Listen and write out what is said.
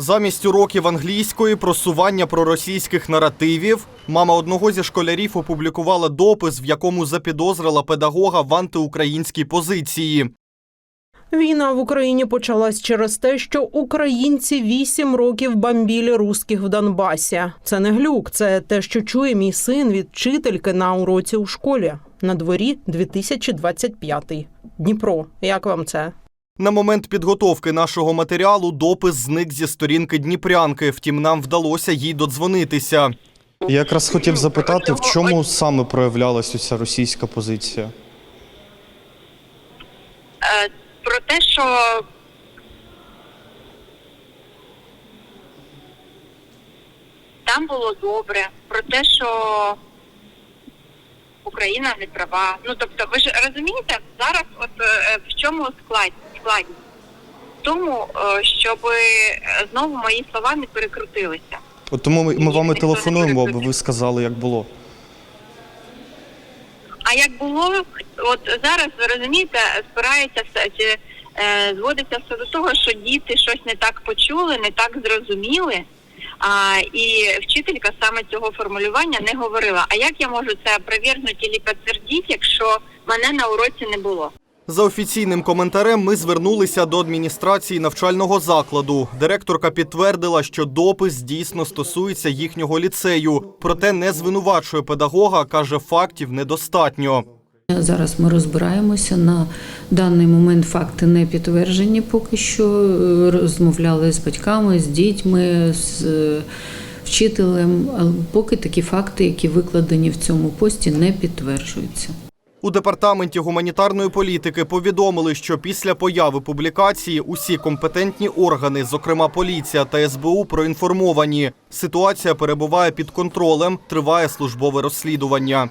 Замість уроків англійської просування проросійських наративів мама одного зі школярів опублікувала допис, в якому запідозрила педагога в антиукраїнській позиції. Війна в Україні почалась через те, що українці вісім років бомбілі русських в Донбасі. Це не глюк, це те, що чує мій син від вчительки на уроці у школі. На дворі 2025. Дніпро. Як вам це? На момент підготовки нашого матеріалу допис зник зі сторінки Дніпрянки. Втім, нам вдалося їй додзвонитися. Я якраз хотів запитати, в чому саме проявлялася ця російська позиція? Е, про те, що там було добре, про те, що Україна не права. Ну тобто, ви ж розумієте, зараз от е, в чому склад складність? В тому, е, щоб е, знову мої слова не перекрутилися. От тому ми, ми Ні, вами телефонуємо, аби ви сказали, як було. А як було, от зараз ви розумієте, спирається все чи е, зводиться все до того, що діти щось не так почули, не так зрозуміли. А, і вчителька саме цього формулювання не говорила. А як я можу це опровергнути і підтвердити, якщо мене на уроці не було? За офіційним коментарем ми звернулися до адміністрації навчального закладу. Директорка підтвердила, що допис дійсно стосується їхнього ліцею, проте не звинувачує педагога, каже, фактів недостатньо. Зараз ми розбираємося на даний момент. Факти не підтверджені поки що. Е, Розмовляли з батьками, з дітьми, з е, вчителем. Поки такі факти, які викладені в цьому пості, не підтверджуються. У департаменті гуманітарної політики повідомили, що після появи публікації усі компетентні органи, зокрема поліція та СБУ, проінформовані. Ситуація перебуває під контролем, триває службове розслідування.